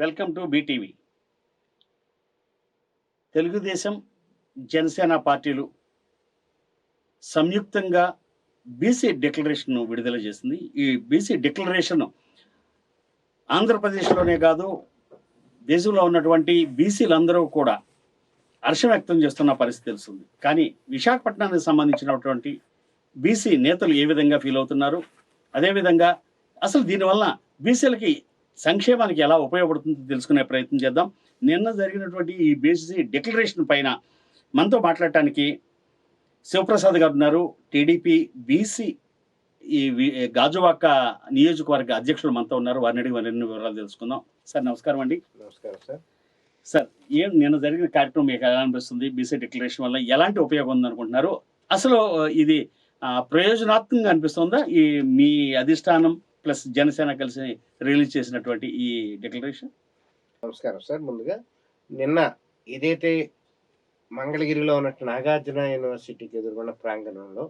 Welcome to BTV. Telugudesam Janasena పార్టీలు సంయుక్తంగా BC డిక్లరేషన్ను విడుదల చేసింది. ఈ బీసీ డిక్లరేషన్ ఆంధ్రప్రదేశ్లోనే కాదు దేశంలో ఉన్నటువంటి బీసీలందరూ కూడా హర్షం వ్యక్తం చేస్తున్న పరిస్థితి తెలుస్తుంది. కానీ విశాఖపట్నానికి సంబంధించినటువంటి బీసీ నేతలు ఏ విధంగా ఫీల్ అవుతున్నారు? అదేవిధంగా అసలు దీనివల్ల బీసీలకి సంక్షేమానికి ఎలా ఉపయోగపడుతుందో తెలుసుకునే ప్రయత్నం చేద్దాం. నిన్న జరిగినటువంటి ఈ బీసీ డిక్లరేషన్ పైన మనతో మాట్లాడటానికి శివప్రసాద్ గారు ఉన్నారు. టీడీపీ బీసీ ఈ గాజువాక నియోజకవర్గ అధ్యక్షులు మనతో ఉన్నారు. వారిని అడిగి మరిన్ని వివరాలు తెలుసుకుందాం. సార్ నమస్కారం అండి. నమస్కారం సార్. సార్ ఏం నిన్న జరిగిన కార్యక్రమం మీకు ఎలా అనిపిస్తుంది? బీసీ డిక్లరేషన్ వల్ల ఎలాంటి ఉపయోగం ఉంది అనుకుంటున్నారు అసలు ఇది ప్రయోజనాత్మకంగా అనిపిస్తుందా? ఈ మీ అధిష్టానం ప్లస్ జనసేన కలిసి రిలీజ్ చేసినటువంటి ఈ డిక్లరేషన్? నమస్కారం సార్. ముందుగా నిన్న ఏదైతే మంగళగిరిలో ఉన్నట్టు నాగార్జున యూనివర్సిటీకి ఎదుర్కొన్న ప్రాంగణంలో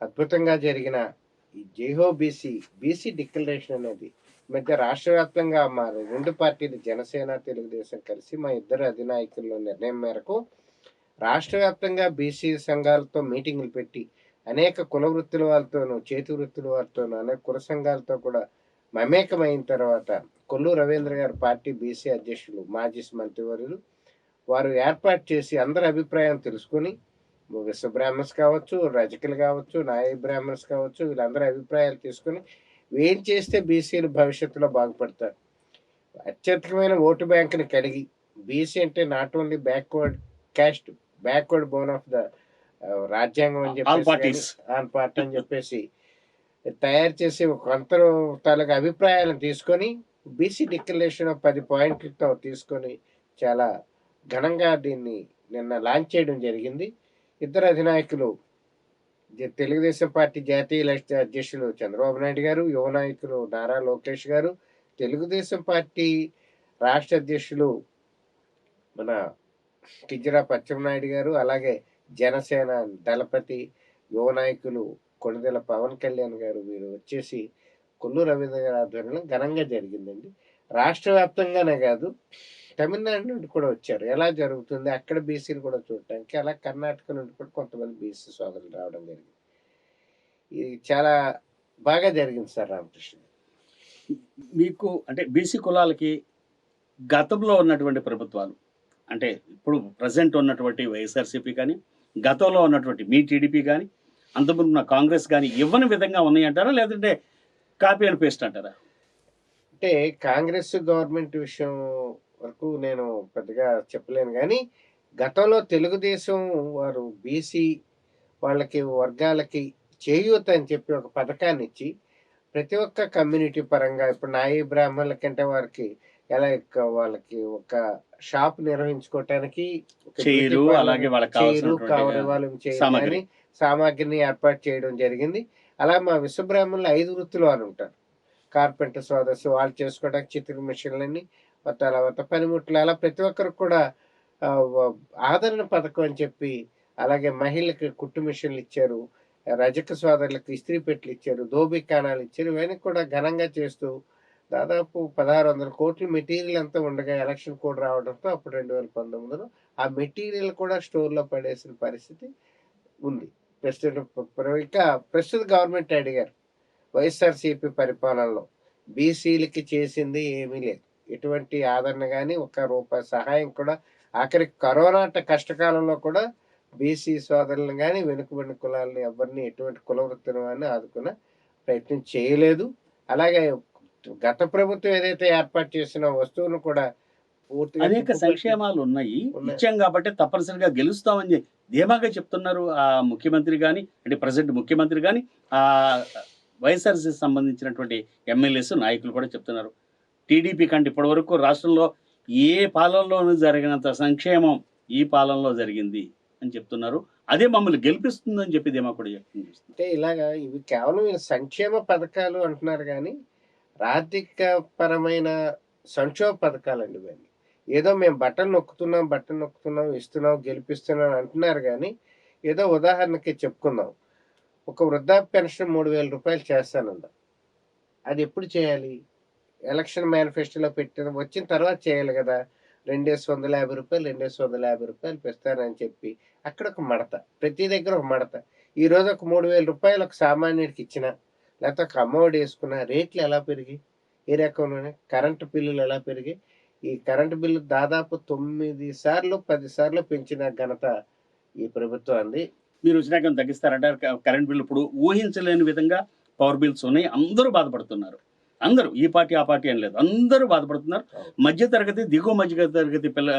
అద్భుతంగా జరిగిన ఈ జేహో బీసీ బీసీ డిక్లరేషన్ అనేది మధ్య రాష్ట్ర వ్యాప్తంగా మా రెండు పార్టీలు జనసేన తెలుగుదేశం కలిసి మా ఇద్దరు అధినాయకుల నిర్ణయం మేరకు రాష్ట్ర వ్యాప్తంగా బీసీ సంఘాలతో మీటింగులు పెట్టి అనేక కుల వృత్తుల వాళ్ళతోనూ చేతి వృత్తుల వారితోనూ అనేక కుల సంఘాలతో కూడా మమేకమైన తర్వాత కొల్లు రవీంద్ర గారి పార్టీ బీసీ అధ్యక్షులు మాజీ మంత్రివర్యులు. వారు ఏర్పాటు చేసి అందరి అభిప్రాయం తెలుసుకొని విశ్వ బ్రాహ్మణ్స్ కావచ్చు రజకులు కావచ్చు నాయ బ్రాహ్మణ్స్ కావచ్చు వీళ్ళందరి అభిప్రాయాలు తీసుకొని ఏం చేస్తే బీసీలు భవిష్యత్తులో బాగుపడతారు? అత్యధికమైన ఓటు బ్యాంకుని కలిగి బీసీ అంటే not only backward caste backward bone of the రాజ్యాంగం అని చెప్పేసి. ఆన్ పార్టీ అని చెప్పేసి తయారు చేసి కొంత తాలూకు అభిప్రాయాలను తీసుకొని బీసీ డిక్లరేషన్ పది పాయింట్లతో తీసుకొని చాలా ఘనంగా దీన్ని నిన్న లాంచ్ చేయడం జరిగింది ఇద్దరు అధినాయకులు తెలుగుదేశం పార్టీ జాతీయ లక్ష్య అధ్యక్షులు చంద్రబాబు నాయుడు గారు యువ నాయకులు నారా లోకేష్ గారు తెలుగుదేశం పార్టీ రాష్ట్ర అధ్యక్షులు మన కిజ్జరా పచ్చెన్నాయుడు గారు అలాగే జనసేన దళపతి యువ నాయకులు కొణిదెల పవన్ కళ్యాణ్ గారు వీరు వచ్చేసి కొల్లు రవీంద్ర గారి ఆధ్వర్యంలో ఘనంగా జరిగిందండి. రాష్ట్ర వ్యాప్తంగానే కాదు తమిళనాడు నుండి కూడా వచ్చారు. ఎలా జరుగుతుంది? అక్కడ బీసీలు కూడా చూడటానికి అలా కర్ణాటక నుండి కూడా కొంతమంది బీసీ సోదరులు రావడం జరిగింది. ఇది చాలా బాగా జరిగింది సార్ రామకృష్ణ. మీకు అంటే బీసీ కులాలకి గతంలో ఉన్నటువంటి ప్రభుత్వాలు అంటే ఇప్పుడు ప్రజెంట్ ఉన్నటువంటి వైఎస్ఆర్సీపీ కానీ గతంలో ఉన్నటువంటి మీ టీడీపీ కానీ అంతకుముందు ఉన్న కాంగ్రెస్ కానీ ఇవ్వని విధంగా ఉన్నాయంటారా? లేదంటే కాపీ అండ్ పేస్ట్ అంటారా? అంటే కాంగ్రెస్ గవర్నమెంట్ విషయం వరకు నేను పెద్దగా చెప్పలేను కానీ గతంలో తెలుగుదేశం వారు బీసీ వాళ్ళకి వర్గాలకి చేయూత అని చెప్పి ఒక పథకాన్ని ఇచ్చి ప్రతి ఒక్క కమ్యూనిటీ పరంగా ఇప్పుడు నాయి బ్రాహ్మణుల కంటే వారికి ఎలా వాళ్ళకి ఒక షాప్ నిర్వహించుకోవటానికి చైరు, అలాగే చైరు కావాలి సామాగ్రిని ఏర్పాటు చేయడం జరిగింది. అలా మా విశ్వబ్రాహ్మణులు ఐదు వృత్తులు వారు ఉంటారు. కార్పెంటర్ సోదర్స్ వాళ్ళు చేసుకోవడానికి చిత్ర మిషన్లని తర్వాత పనిముట్లు అలా ప్రతి ఒక్కరికి కూడా ఆదరణ పథకం అని చెప్పి అలాగే మహిళలకు కుట్టు మిషన్లు ఇచ్చారు రజక సోదరులకు ఇస్త్రీ పెట్టెలు ఇచ్చారు దోబీ కాణాలు ఇచ్చారు ఇవన్నీ కూడా ఘనంగా చేస్తూ దాదాపు పదహారు వందల కోట్లు మెటీరియల్ అంతా ఉండగా ఎలక్షన్ కోడ్ రావడంతో అప్పుడు రెండు వేల పంతొమ్మిదిలో ఆ మెటీరియల్ కూడా స్టోర్లో పడేసిన పరిస్థితి ఉంది. ప్రస్తుత ఇంకా ప్రస్తుత గవర్నమెంట్ అడిగారు వైఎస్ఆర్సీపీ పరిపాలనలో బీసీలకి చేసింది ఏమీ లేదు. ఎటువంటి ఆదరణ కానీ ఒక రూపాయి సహాయం కూడా ఆఖరికి కరోనా కష్టకాలంలో కూడా బీసీ సోదరులను కానీ వెనుకబడిన కులాలని ఎవరిని ఎటువంటి కుల వృత్తిని కానీ ఆదుకున్న ప్రయత్నం చేయలేదు. అలాగే గత ప్రభుత్వం ఏదైతే ఏర్పాటు చేసిన వస్తువును కూడా అనేక సంక్షేమాలు ఉన్నాయి. ఇచ్చాం కాబట్టి తప్పనిసరిగా గెలుస్తామని చెప్పి ధీమాగా చెప్తున్నారు ఆ ముఖ్యమంత్రి కానీ అంటే ప్రజెంట్ ముఖ్యమంత్రి కానీ ఆ వైఎస్ఆర్సీ సంబంధించినటువంటి ఎమ్మెల్యేస్ నాయకులు కూడా చెప్తున్నారు. టీడీపీ కంటే ఇప్పటి వరకు రాష్ట్రంలో ఏ పాలనలోనూ జరిగినంత సంక్షేమం ఈ పాలనలో జరిగింది అని చెప్తున్నారు. అదే మమ్మల్ని గెలిపిస్తుందని చెప్పి ధీమా కూడా వ్యక్తం చేస్తున్నారు అంటే ఇలాగా ఇవి కేవలం సంక్షేమ పథకాలు అంటున్నారు కానీ ఆర్థిక పరమైన సంక్షోభ పథకాలు అండి ఇవన్నీ. ఏదో మేము బట్టలు నొక్కుతున్నాం బట్టలు నొక్కుతున్నాం ఇస్తున్నాం గెలిపిస్తున్నాం అంటున్నారు కానీ ఏదో ఉదాహరణకి చెప్పుకుందాం. ఒక వృద్ధాప్య పెన్షన్ మూడు వేల రూపాయలు చేస్తానంద అది ఎప్పుడు చేయాలి? ఎలక్షన్ మేనిఫెస్టోలో పెట్టిన వచ్చిన తర్వాత చేయాలి కదా. రెండేసి వందల యాభై రూపాయలు రెండేసి వందల యాభై రూపాయలు పెస్తానని చెప్పి అక్కడ ఒక మడత ప్రతి దగ్గర ఒక మడత. ఈ రోజు ఒక మూడు వేల రూపాయలు ఒక సామాన్యుడికి ఇచ్చిన లేకపోతే అమ్మఒడి వేసుకున్న రేట్లు ఎలా పెరిగి ఏ రకంలోనే కరెంటు బిల్లులు ఎలా పెరిగి ఈ కరెంటు బిల్లు దాదాపు తొమ్మిది సార్లు పది సార్లు పెంచిన ఘనత ఈ ప్రభుత్వం అంది. మీరు వచ్చినాక తగ్గిస్తారంటే కరెంట్ బిల్ ఇప్పుడు ఊహించలేని విధంగా పవర్ బిల్స్ ఉన్నాయి. అందరూ బాధపడుతున్నారు. అందరూ ఈ పార్టీ ఆ పార్టీ అని లేదు. అందరూ బాధపడుతున్నారు. మధ్య తరగతి దిగువ మధ్య తరగతి పిల్ల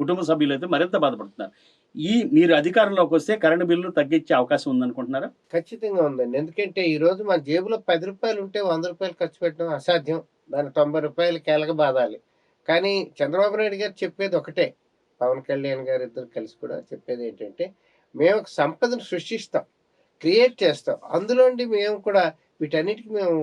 కుటుంబ సభ్యులు అయితే మరింత బాధపడుతున్నారు. ఈ మీరు అధికారంలోకి వస్తే కరెంటు బిల్లు తగ్గించే అవకాశం ఉందనుకుంటున్నారా? ఖచ్చితంగా ఉందండి. ఎందుకంటే ఈ రోజు మన జేబులో పది రూపాయలు ఉంటే వంద రూపాయలు ఖర్చు పెట్టడం అసాధ్యం. దాని తొంభై రూపాయలు కేలక బాధాలి. కానీ చంద్రబాబు నాయుడు గారు చెప్పేది ఒకటే పవన్ కళ్యాణ్ గారు ఇద్దరు కలిసి కూడా చెప్పేది ఏంటంటే మేము ఒక సంపదను సృష్టిస్తాం క్రియేట్ చేస్తాం. అందులోండి మేము కూడా వీటన్నిటికి మేము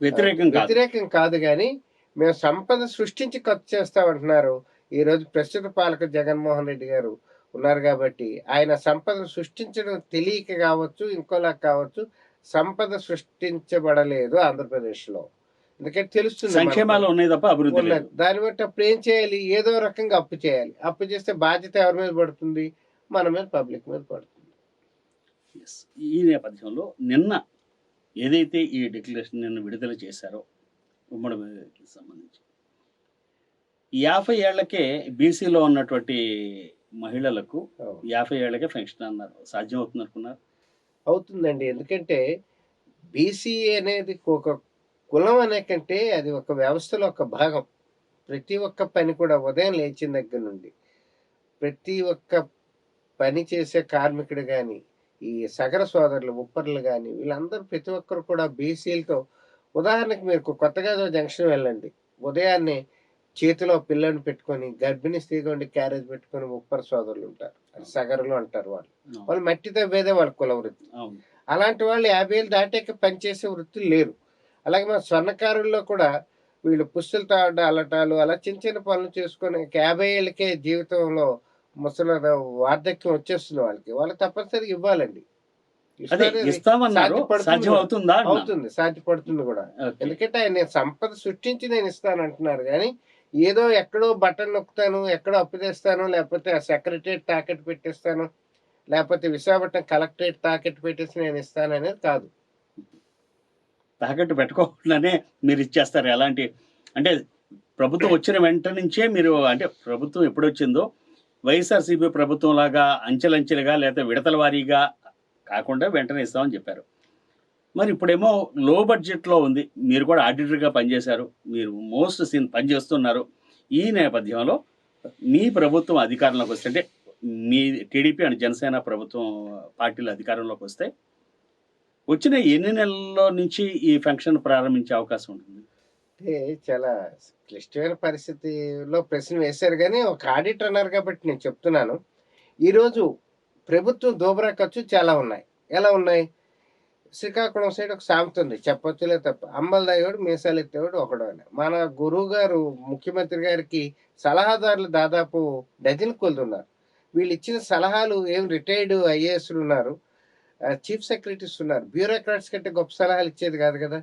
వ్యతిరేకం కాదు. వ్యతిరేకం కాదు కానీ మేము సంపద సృష్టించి ఖర్చు చేస్తామంటున్నారు. ఈ రోజు ప్రస్తుత పాలక జగన్మోహన్ రెడ్డి గారు ఉన్నారు కాబట్టి ఆయన సంపదను సృష్టించడం తెలియక కావచ్చు ఇంకోలా కావచ్చు సంపద సృష్టించబడలేదు ఆంధ్రప్రదేశ్లో ఎందుకంటే తెలుస్తుంది. సంక్షేమాలు ఉన్నాయి తప్ప అభివృద్ధి. దాన్ని బట్టి అప్పుడు ఏం చేయాలి ఏదో రకంగా అప్పు చేయాలి అప్పు చేస్తే బాధ్యత ఎవరి మీద పడుతుంది మన మీద పబ్లిక్ మీద పడుతుంది. ఈ నేపథ్యంలో నిన్న ఏదైతే ఈ డిక్లరేషన్ నిన్న విడుదల చేశారో ఉమ్మడి సంబంధించి యాభై ఏళ్ళకే బీసీలో ఉన్నటువంటి మహిళలకు. యాభై ఏళ్ళకే పెన్షన్ అన్నారు. సాధ్యం అవుతుంది అనుకున్నారు? అవుతుందండి. ఎందుకంటే బీసీ అనేది ఒక కులం అనే కంటే అది ఒక వ్యవస్థలో ఒక భాగం. ప్రతి ఒక్క పని కూడా ఉదయం లేచిన దగ్గర నుండి ప్రతి ఒక్క పని చేసే కార్మికుడు కానీ ఈ సగర సోదరులు ఉప్పర్లు కానీ వీళ్ళందరూ ప్రతి ఒక్కరు కూడా బీసీలతో ఉదాహరణకి మీరు కొత్తగా జంక్షన్ వెళ్ళండి. ఉదయాన్నే చేతిలో పిల్లని పెట్టుకొని గర్భిణీ స్త్రీగా ఉండి క్యారేజ్ పెట్టుకొని ఉప్పర్ సోదరులు ఉంటారు. సగరులు అంటారు వాళ్ళు. వాళ్ళు మట్టి తవ్వేదే వాళ్ళ కుల వృత్తి. అలాంటి వాళ్ళు యాభై ఏళ్ళు దాటాక పనిచేసే వృత్తులు లేరు. అలాగే మన స్వర్ణకారుల్లో కూడా వీళ్ళు పుస్తులు తాగడం అలటాలు అలా చిన్న చిన్న పనులు చేసుకొని యాభై ఏళ్ళకే జీవితంలో ముసలి వార్ధక్యం వచ్చేస్తుంది వాళ్ళకి. వాళ్ళకి తప్పనిసరిగా ఇవ్వాలండి. అవుతుందా సాధ్యపడుతుంది కూడా. ఎందుకంటే ఆయన సంపద సృష్టించి నేను ఇస్తాను అంటున్నారు కానీ ఏదో ఎక్కడో బటన్ నొక్కుతాను ఎక్కడో అప్పు తెస్తాను లేకపోతే ఆ సెక్రటరియట్ తాకెట్ పెట్టేస్తాను లేకపోతే విశాఖపట్నం కలెక్టరేట్ తాకెట్ పెట్టేసి నేను ఇస్తాను అనేది కాదు. తాకట్టు పెట్టుకోకుండానే మీరు ఇచ్చేస్తారు. ఎలాంటి అంటే ప్రభుత్వం వచ్చిన వెంట నుంచే మీరు అంటే ప్రభుత్వం ఎప్పుడు వచ్చిందో వైఎస్ఆర్సీపీ ప్రభుత్వం లాగా అంచెలంచెలుగా లేదా విడతల వారీగా కాకుండా వెంటనే ఇస్తామని చెప్పారు. మరి ఇప్పుడేమో లో బడ్జెట్లో ఉంది. మీరు కూడా ఆడిటర్గా పనిచేశారు. మీరు మోస్ట్ సీన్ పనిచేస్తున్నారు. ఈ నేపథ్యంలో మీ ప్రభుత్వం అధికారంలోకి వస్తే అంటే మీ టీడీపీ అండ్ జనసేన ప్రభుత్వం పార్టీలు అధికారంలోకి వస్తే వచ్చిన ఎన్ని నెలల్లో నుంచి ఈ ఫంక్షన్ ప్రారంభించే అవకాశం ఉంటుంది? అంటే చాలా క్లిష్టమైన పరిస్థితిలో ప్రశ్న వేశారు కానీ ఒక ఆడిటర్ అన్నారు కాబట్టి నేను చెప్తున్నాను. ఈరోజు ప్రభుత్వం దోబరా ఖర్చు చాలా ఉన్నాయి. ఎలా ఉన్నాయి? శ్రీకాకుళం సైడ్ ఒక సామెత ఉంది. చెప్పొచ్చులే తప్ప. అమ్మల దాగేవాడు మీసాలు ఎత్తేవాడు ఒకడు అని. మన గురువు గారు ముఖ్యమంత్రి గారికి సలహాదారులు దాదాపు డజన్ కొలది ఉన్నారు. వీళ్ళు ఇచ్చిన సలహాలు ఏం రిటైర్డ్ ఐఏఎస్లు ఉన్నారు. చీఫ్ సెక్రటరీస్ ఉన్నారు. బ్యూరోక్రాట్స్ కంటే గొప్ప సలహాలు ఇచ్చేది కాదు కదా.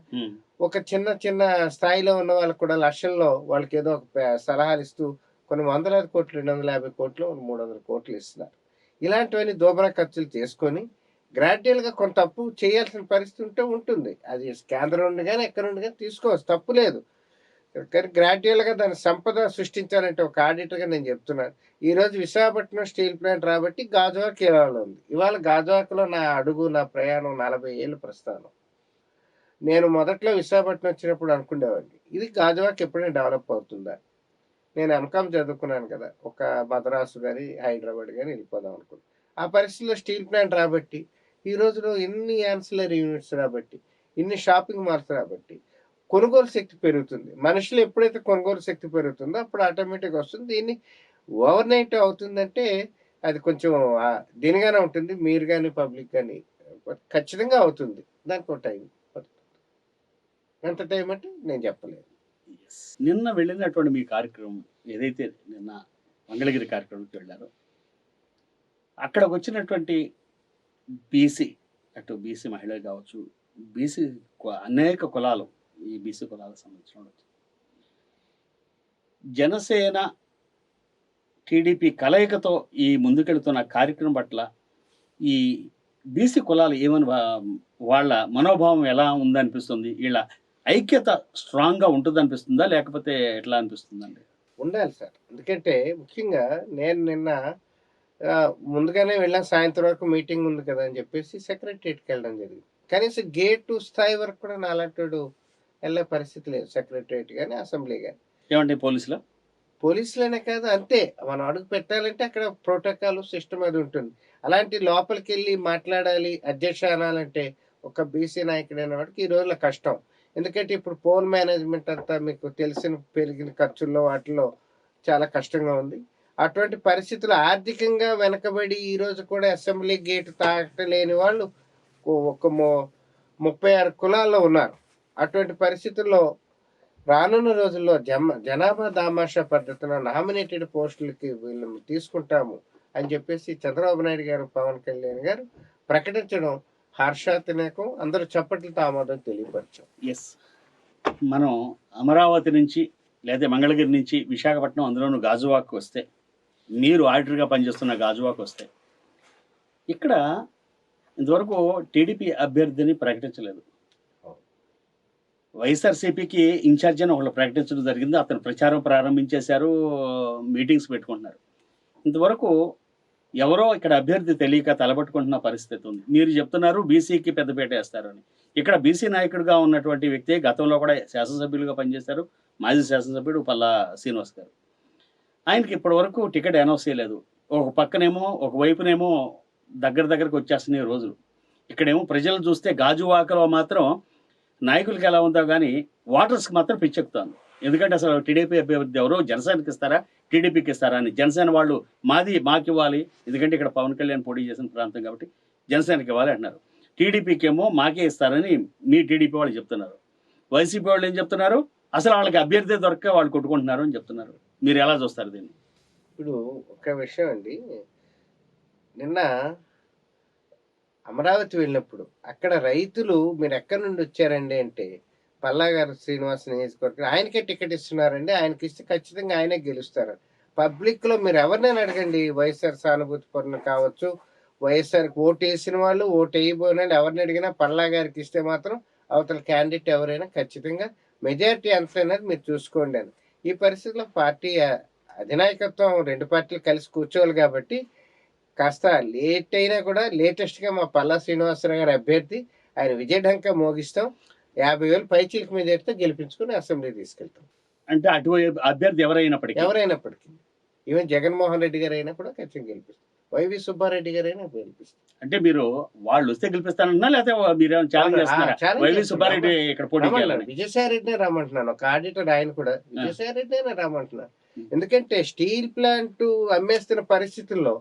ఒక చిన్న చిన్న స్థాయిలో ఉన్న వాళ్ళకి కూడా లక్షల్లో వాళ్ళకి ఏదో ఒక సలహాలు ఇస్తూ కొన్ని వందలాది కోట్లు రెండు వందల యాభై కోట్లు మూడు వందల కోట్లు ఇస్తున్నారు. ఇలాంటివన్నీ దోబరా ఖర్చులు చేసుకొని gradual గా కొంత అప్పు చేయాల్సిన పరిస్థితి ఉంటే ఉంటుంది. అది కేంద్రం నుండి కానీ ఎక్కడ నుండి కానీ తీసుకోవచ్చు తప్పు లేదు. కానీ gradual గా దాని సంపద సృష్టించాలంటే ఒక auditor గా నేను చెప్తున్నాను. ఈ రోజు విశాఖపట్నం స్టీల్ ప్లాంట్ రాబట్టి గాజువాక్ ఇవాళ ఉంది. ఇవాళ గాజువాకలో నా అడుగు నా ప్రయాణం నలభై ఏళ్ళు ప్రస్థానం. నేను మొదట్లో విశాఖపట్నం వచ్చినప్పుడు అనుకునేవాడిని ఇది గాజువాక్ ఎప్పుడైనా డెవలప్ అవుతుందా? నేను ఎంకామ్ చదువుకున్నాను కదా. ఒక మద్రాసు కానీ హైదరాబాద్ కానీ వెళ్ళిపోదాం అనుకున్నాను ఆ పరిస్థితిలో స్టీల్ ప్లాంట్ రాబట్టి ఈ రోజులో ఎన్ని యాన్సిలరీ యూనిట్స్ రాబట్టి ఇన్ని షాపింగ్ మాల్స్ రాబట్టి కొనుగోలు శక్తి పెరుగుతుంది. మనుషులు ఎప్పుడైతే కొనుగోలు శక్తి పెరుగుతుందో అప్పుడు ఆటోమేటిక్ వస్తుంది. దీన్ని ఓవర్ నైట్ అవుతుందంటే అది కొంచెం దీనిగానే ఉంటుంది. మీరు కానీ పబ్లిక్ కానీ ఖచ్చితంగా అవుతుంది. దానికి ఒక టైం పడుతుంది. ఎంత టైం అంటే నేను చెప్పలేదు. నిన్న వెళ్ళినటువంటి మీ కార్యక్రమం ఏదైతే నిన్న మంగళగిరి కార్యక్రమంకి వెళ్ళారో అక్కడికి వచ్చినటువంటి బీసీ అటు బీసీ మహిళలు కావచ్చు బీసీ అనేక కులాలు ఈ బీసీ కులాలకు సంబంధించిన జనసేన టీడీపీ కలయికతో ఈ ముందుకెళ్తున్న కార్యక్రమం పట్ల ఈ బీసీ కులాలు ఏమని వా- వాళ్ళ మనోభావం ఎలా ఉందనిపిస్తుంది? వీళ్ళ ఐక్యత స్ట్రాంగ్గా ఉంటుంది అనిపిస్తుందా లేకపోతే ఎట్లా అనిపిస్తుందండి? ఉండాలి సార్. ఎందుకంటే ముఖ్యంగా నేను నిన్న ముందుగానే వెళ్ళాం సాయంత్రం వరకు మీటింగ్ ఉంది కదా అని చెప్పేసి సెక్రటరియట్కి వెళ్ళడం జరిగింది. కనీసం గేటు స్థాయి వరకు కూడా నా అలాంటి వెళ్ళే పరిస్థితి లేదు సెక్రటరియట్ కానీ అసెంబ్లీ కానీ ఏమంటే పోలీసులు? పోలీసులనే కాదు అంతే. మనం అడుగు పెట్టాలంటే అక్కడ ప్రోటోకాల్ సిస్టమ్ అది ఉంటుంది. అలాంటి లోపలికి వెళ్ళి మాట్లాడాలి అధ్యక్ష అనాలంటే ఒక బీసీ నాయకుడైన వాడికి ఈ రోజుల్లో కష్టం. ఎందుకంటే ఇప్పుడు పోల్ మేనేజ్మెంట్ అంతా మీకు తెలిసిన పెరిగిన ఖర్చుల్లో వాటిలో చాలా కష్టంగా ఉంది. అటువంటి పరిస్థితులు ఆర్థికంగా వెనకబడి ఈరోజు కూడా అసెంబ్లీ గేట్ తాకలేని వాళ్ళు ఒక ము- ముప్పై ఆరు కులాల్లో ఉన్నారు. అటువంటి పరిస్థితుల్లో రానున్న రోజుల్లో జమ జనాభా దామాషా పద్ధతిలో నామినేటెడ్ పోస్టులకి వీళ్ళు తీసుకుంటాము అని చెప్పేసి చంద్రబాబు నాయుడు గారు పవన్ కళ్యాణ్ గారు ప్రకటించడం హర్షాతినేకం. అందరూ చప్పట్లతో ఆమోదం తెలియపరచాం. ఎస్ మనం అమరావతి నుంచి లేదా మంగళగిరి నుంచి విశాఖపట్నం అందులోనూ గాజువాక్ వస్తే మీరు ఆడిటర్గా పనిచేస్తున్న గాజువాకు వస్తే. ఇక్కడ ఇంతవరకు టీడీపీ అభ్యర్థిని ప్రకటించలేదు. వైఎస్ఆర్సీపీకి ఇన్ఛార్జ్ అని ఒకళ్ళు ప్రకటించడం జరిగింది. అతను ప్రచారం ప్రారంభించేశారు మీటింగ్స్ పెట్టుకుంటున్నారు. ఇంతవరకు ఎవరో ఇక్కడ అభ్యర్థి తెలియక తలబట్టుకుంటున్న పరిస్థితి ఉంది. మీరు చెప్తున్నారు బీసీకి పెద్దపీట వేస్తారని. ఇక్కడ బీసీ నాయకుడిగా ఉన్నటువంటి వ్యక్తి గతంలో కూడా శాసనసభ్యులుగా పనిచేశారు. మాజీ శాసనసభ్యుడు పల్లా శ్రీనివాస్ గారు. ఆయనకి ఇప్పటి వరకు టికెట్ అనౌన్స్ చేయలేదు. ఒక పక్కనేమో ఒక వైపునేమో దగ్గర దగ్గరకు వచ్చేస్తున్నాయి రోజులు. ఇక్కడేమో ప్రజలు చూస్తే గాజువాకలో మాత్రం నాయకులకి ఎలా ఉందో కానీ ఓటర్స్కి మాత్రం పిచ్చెక్కుతాను ఎందుకంటే అసలు టీడీపీ అభ్యర్థి ఎవరో? జనసేనకి ఇస్తారా? టీడీపీకి ఇస్తారా అని. జనసేన వాళ్ళు మాది మాకు ఇవ్వాలి ఎందుకంటే ఇక్కడ పవన్ కళ్యాణ్ పోటీ చేసిన ప్రాంతం కాబట్టి జనసేనకి ఇవ్వాలి అంటున్నారు. టీడీపీకి ఏమో మాకే ఇస్తారని మీ టీడీపీ వాళ్ళు చెప్తున్నారు. వైసీపీ వాళ్ళు ఏం చెప్తున్నారు? అసలు వాళ్ళకి అభ్యర్థి దొరక్క వాళ్ళు కొట్టుకుంటున్నారు అని చెప్తున్నారు. మీరు ఎలా చూస్తారు దీన్ని? ఇప్పుడు ఒక విషయం అండి. నిన్న అమరావతి వెళ్ళినప్పుడు అక్కడ రైతులు మీరు ఎక్కడి నుండి వచ్చారండి అంటే పల్లా గారు శ్రీనివాస్ నియోజకవర్గం ఆయనకే టికెట్ ఇస్తున్నారండి. ఆయనకి ఇస్తే ఖచ్చితంగా ఆయనే గెలుస్తారు. పబ్లిక్లో మీరు ఎవరినైనా అడగండి. వైఎస్ఆర్ సానుభూతి పరులు కావచ్చు వైఎస్ఆర్ ఓటు వేసిన వాళ్ళు ఓటు వేయబోనండి ఎవరిని అడిగినా పల్లా గారికి ఇస్తే మాత్రం అవతల క్యాండిడేట్ ఎవరైనా ఖచ్చితంగా మెజారిటీ ఎంత అనేది మీరు చూసుకోండి అని. ఈ పరిస్థితిలో పార్టీ అధినాయకత్వం రెండు పార్టీలు కలిసి కూర్చోవాలి కాబట్టి కాస్త లేట్ అయినా కూడా లేటెస్ట్గా మా పల్లా శ్రీనివాసరావు గారి అభ్యర్థి ఆయన విజయఢంకా మోగిస్తాం. యాభై వేలు పైచీలకు మీద ఎడితే గెలిపించుకుని అసెంబ్లీ తీసుకెళ్తాం. అంటే అటువైపు అభ్యర్థి ఎవరైనప్పటికీ? ఎవరైనప్పటికీ. ఈవెన్ జగన్మోహన్ రెడ్డి గారు అయినా కూడా ఖచ్చితంగా గెలిపిస్తాం. వైవి సుబ్బారెడ్డి గారు అయినా గెలిపిస్తాం. అంటే మీరు వాళ్ళు వస్తే గెలిపిస్తారన్నా లేకపోతే మీరు ఛాలెంజ్ చేస్తున్నారా? వైవి. సుబ్బారెడ్డి ఇక్కడ పోటీ విజయసాయి రెడ్డినే రమ్మంటున్నాను. ఒక ఆడిటర్ ఆయన కూడా. విజయసాయి రెడ్డినే రమ్మంటున్నాను. ఎందుకంటే స్టీల్ ప్లాంట్ అమ్మేస్తున్న పరిస్థితుల్లో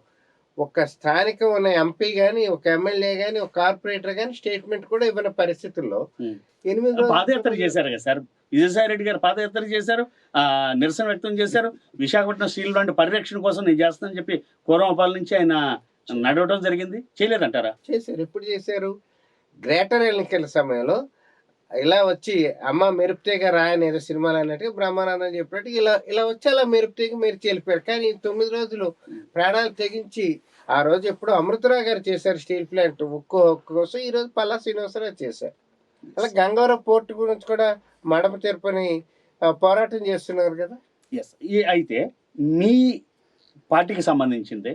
ఒక స్థానిక ఉన్న ఎంపీ గాని ఒక ఎమ్మెల్యే గాని ఒక కార్పొరేటర్ గాని స్టేట్మెంట్ కూడా ఇవ్వని పరిస్థితుల్లో. ఎనిమిది పాదయాత్ర చేశారు కదా సార్? విజయసాయి రెడ్డి గారు పాదయాత్ర చేశారు. ఆ నిరసన వ్యక్తం చేశారు. విశాఖపట్నం స్టీల్ ప్లాంట్ పరిరక్షణ కోసం నేను చేస్తానని చెప్పి కోరమపాల నుంచి ఆయన నడవడం జరిగింది. చేయలేదంటారా? చేశారు. ఎప్పుడు చేశారు? గ్రేటర్ ఎన్నికల సమయంలో ఇలా వచ్చి అమ్మ మెరుపుతీగా రాయని ఏదో సినిమాలు అన్నట్టుగా బ్రహ్మానందం చెప్పినట్టు ఇలా ఇలా వచ్చి అలా మెరుపుతీగ మీరు వెళ్ళిపోయారు కానీ తొమ్మిది రోజులు ప్రాణాలు తెగించి ఆ రోజు ఎప్పుడు అమృతరావు గారు చేశారు స్టీల్ ప్లాంట్. ఉక్కు హక్కు కోసం ఈ రోజు పల్లా శ్రీనివాసరావు చేశారు. అలా గంగవరం పోర్టు గురించి కూడా మడమ తెరపని పోరాటం చేస్తున్నారు కదా? ఎస్ ఈ అయితే మీ పార్టీకి సంబంధించింది.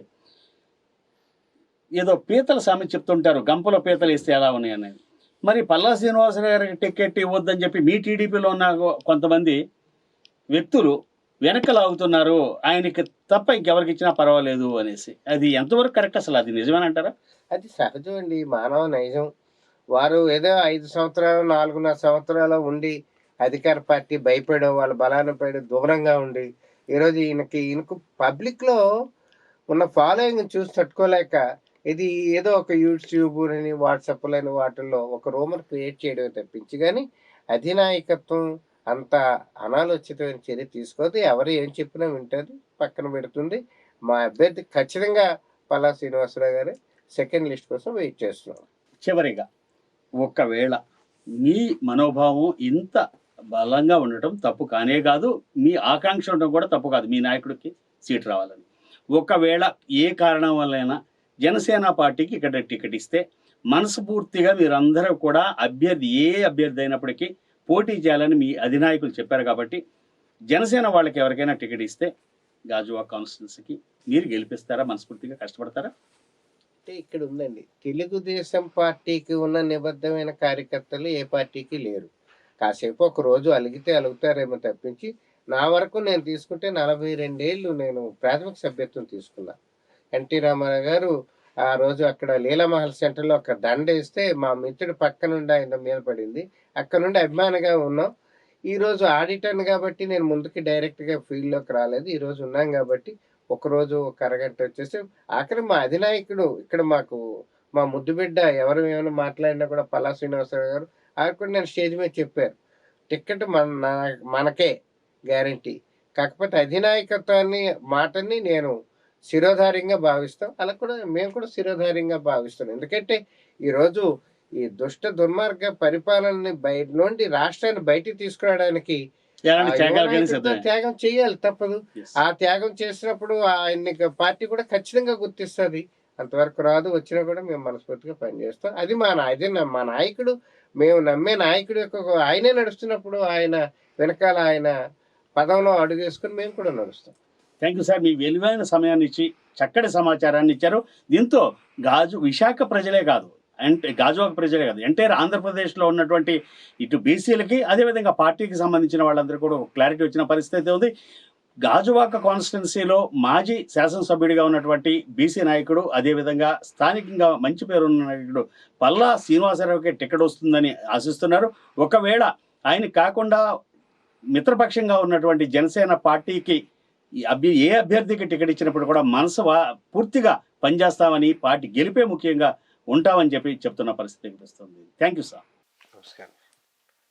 ఏదో పీతల సామెత చెప్తుంటారు గంపలో పీతలు వేస్తే ఎలా ఉన్నాయని మరి పల్లా శ్రీనివాసరావు గారికి టికెట్ ఇవ్వద్దని చెప్పి మీ టీడీపీలో ఉన్న కొంతమంది వ్యక్తులు వెనక లాగుతున్నారు ఆయనకి తప్ప ఇంకెవరికి ఇచ్చినా పర్వాలేదు అనేసి. అది ఎంతవరకు కరెక్ట్ అసలు? అది నిజమేనంటారా అది సహజం అండి. మానవ నైజం. వారు ఏదో ఐదు సంవత్సరాలు నాలుగున్నర సంవత్సరాలు ఉండి అధికార పార్టీ భయపడో వాళ్ళ బలాన్ని పడి దూరంగా ఉండి ఈరోజు ఈయనకి ఈయనకు పబ్లిక్లో ఉన్న ఫాలోయింగ్ చూసి తట్టుకోలేక ఇది ఏదో ఒక యూట్యూబ్ అని వాట్సాప్ అని వాటిల్లో ఒక రూమర్ క్రియేట్ చేయడం తప్పించి కానీ అధినాయకత్వం అంత అనాలోచితమైన చర్య తీసుకోదు. ఎవరు ఏం చెప్పినా వింటుంది పక్కన పెడుతుంది. మా అభ్యర్థి ఖచ్చితంగా పల్లా శ్రీనివాసరావు గారు సెకండ్ లిస్ట్ కోసం వెయిట్ చేస్తున్నాం చివరిగా ఒకవేళ మీ మనోభావం ఇంత బలంగా ఉండటం తప్పు కానే కాదు మీ ఆకాంక్ష ఉండటం కూడా తప్పు కాదు మీ నాయకుడికి సీట్ రావాలని. ఒకవేళ ఏ కారణం వల్లైనా జనసేన పార్టీకి ఇక్కడ టికెట్ ఇస్తే మనస్ఫూర్తిగా మీరందరూ కూడా అభ్యర్థి ఏ అభ్యర్థి అయినప్పటికీ పోటీ చేయాలని మీ అధినాయకులు చెప్పారు కాబట్టి జనసేన వాళ్ళకి ఎవరికైనా టికెట్ ఇస్తే గాజువా కాన్స్టిట్యున్సీకి మీరు గెలిపిస్తారా? మనస్ఫూర్తిగా కష్టపడతారా? అంటే ఇక్కడ ఉందండి. తెలుగుదేశం పార్టీకి ఉన్న నిబద్ధమైన కార్యకర్తలు ఏ పార్టీకి లేరు. కాసేపు ఒక రోజు అలిగితే అలుగుతారేమో తప్పించి నా వరకు నేను తీసుకుంటే నలభై రెండేళ్ళు నేను ప్రాథమిక సభ్యత్వం తీసుకున్నాను ఎన్టీ రామారావు గారు ఆ రోజు అక్కడ లీలామహల్ సెంటర్లో ఒక దండ వేస్తే మా మిత్రుడు పక్క నుండి ఆయన మీద పడింది. అక్కడ నుండి అభిమానిగా ఉన్నాం. ఈ రోజు ఆడిటర్ని కాబట్టి నేను ముందుకి డైరెక్ట్గా ఫీల్డ్లోకి రాలేదు. ఈ రోజు ఉన్నాం కాబట్టి ఒకరోజు ఒక అరగంట వచ్చేసి ఆఖరి మా అధినాయకుడు ఇక్కడ మాకు మా ముద్దు బిడ్డ ఎవరు ఏమైనా మాట్లాడినా కూడా పల్లా శ్రీనివాసరావు గారు ఆఖరి కూడా నేను స్టేజ్ మీద చెప్పారు. టికెట్ మన మనకే గ్యారంటీ కాకపోతే అధినాయకత్వాన్ని మాటని నేను శిరోధార్యంగా భావిస్తాం. అలా కూడా మేము కూడా శిరోధార్యంగా భావిస్తాం ఎందుకంటే ఈరోజు ఈ దుష్ట దుర్మార్గ పరిపాలనని బయట నుండి రాష్ట్రాన్ని బయటికి తీసుకురావడానికి త్యాగం చేయాలి తప్పదు. ఆ త్యాగం చేసినప్పుడు ఆయన్ని పార్టీ కూడా ఖచ్చితంగా గుర్తిస్తుంది. అంతవరకు రాదు వచ్చినా కూడా మేము మనస్ఫూర్తిగా పనిచేస్తాం. అది మా నా- అది నా- మా నాయకుడు మేము నమ్మే నాయకుడు యొక్క ఆయనే నడుస్తున్నప్పుడు ఆయన వెనకాల ఆయన పదంలో అడుగు వేసుకుని మేము కూడా నడుస్తాం. థ్యాంక్ యూ సార్ మీ విలువైన సమయాన్ని ఇచ్చి చక్కటి సమాచారాన్ని ఇచ్చారు. దీంతో గాజు విశాఖ ప్రజలే కాదు అంటే గాజువాక ప్రజలే కాదు ఎంటైర్ ఆంధ్రప్రదేశ్లో ఉన్నటువంటి ఇటు బీసీలకి అదేవిధంగా పార్టీకి సంబంధించిన వాళ్ళందరూ కూడా క్లారిటీ వచ్చిన పరిస్థితి ఉంది. గాజువాక కాన్స్టిట్యున్సీలో మాజీ శాసనసభ్యుడిగా ఉన్నటువంటి బీసీ నాయకుడు అదేవిధంగా స్థానికంగా మంచి పేరున్న నాయకుడు పల్లా శ్రీనివాసరావుకి టికెట్ వస్తుందని ఆశిస్తున్నారు. ఒకవేళ ఆయన కాకుండా మిత్రపక్షంగా ఉన్నటువంటి జనసేన పార్టీకి ఈ అభ్య ఏ అభ్యర్థికి టికెట్ ఇచ్చినప్పుడు కూడా మనసు పూర్తిగా పనిచేస్తామని పార్టీ గెలిపే ముఖ్యంగా ఉంటామని చెప్పి చెప్తున్న పరిస్థితి కనిపిస్తుంది థ్యాంక్ యూ సార్. నమస్కారం.